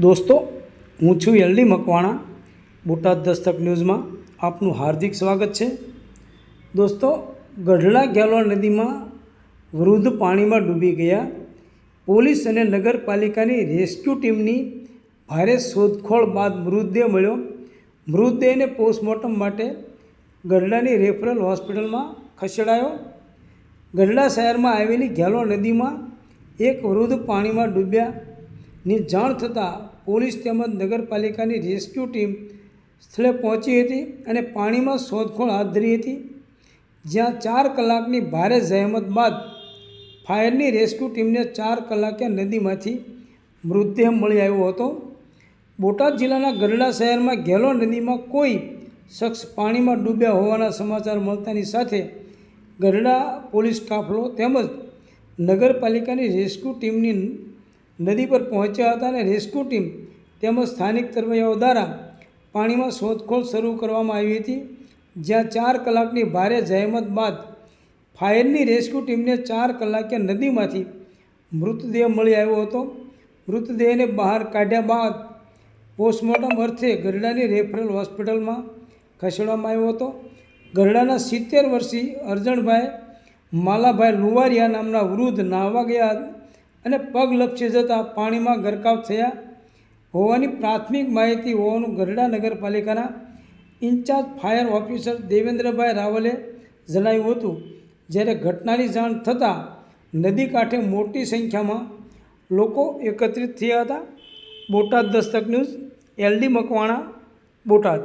દોસ્તો, હું છું એલડી મકવાણા, બોટાદ દસ્તક ન્યૂઝમાં આપનું હાર્દિક સ્વાગત છે. દોસ્તો, ગઢડા ગેલોણ નદીમાં વૃદ્ધ પાણીમાં ડૂબી ગયા. પોલીસ અને નગરપાલિકાની રેસ્ક્યુ ટીમની ભારે શોધખોળ બાદ મૃતદેહ મળ્યો. મૃતદેહને પોસ્ટમોર્ટમ માટે ગઢડાની રેફરલ હોસ્પિટલમાં ખસેડાયો. ગઢડા શહેરમાં આવેલી ઘેલો નદીમાં એક વૃદ્ધ પાણીમાં ડૂબ્યાની જાણ થતાં પોલીસ તેમજ નગરપાલિકાની રેસ્ક્યુ ટીમ સ્થળે પહોંચી હતી અને પાણીમાં શોધખોળ હાથ ધરી હતી. જ્યાં ચાર કલાકની ભારે જહેમત બાદ ફાયરની રેસ્ક્યુ ટીમને ચાર કલાકે નદીમાંથી મૃતદેહ મળી આવ્યો હતો. બોટાદ જિલ્લાના ગરડા શહેરમાં ગેલો નદીમાં કોઈ શખ્સ પાણીમાં ડૂબ્યા હોવાના સમાચાર મળતાની સાથે ગરડા પોલીસ કાફલો તેમજ નગરપાલિકાની રેસ્ક્યુ ટીમની નદી પર પહોંચ્યા હતા અને રેસ્ક્યુ ટીમ તેમજ સ્થાનિક તરવૈયાઓ દ્વારા પાણીમાં શોધખોળ શરૂ કરવામાં આવી હતી. જ્યાં ચાર કલાકની ભારે જહેમત બાદ ફાયરની રેસ્ક્યુ ટીમને ચાર કલાકે નદીમાંથી મૃતદેહ મળી આવ્યો હતો. મૃતદેહને બહાર કાઢ્યા બાદ પોસ્ટમોર્ટમ અર્થે ગરડાની રેફરલ હોસ્પિટલમાં ખસેડવામાં આવ્યો હતો. ગરડાના સિત્તેર વર્ષીય અરજણભાઈ માલાભાઈ લુવારિયા નામના વૃદ્ધ નાહવા ગયા અને પગ લપસી જતાં પાણીમાં ગરકાવ થયા. હોવાની પ્રાથમિક માહિતી હોવાનું ગરડા નગરપાલિકાના ઇન્ચાર્જ ફાયર ઓફિસર દેવેન્દ્રભાઈ રાવલે જણાવ્યું હતું. જ્યારે ઘટનાની જાણ થતાં નદી કાંઠે મોટી સંખ્યામાં લોકો એકત્રિત થયા હતા. Botad Dastak news L D Makwana, Botad.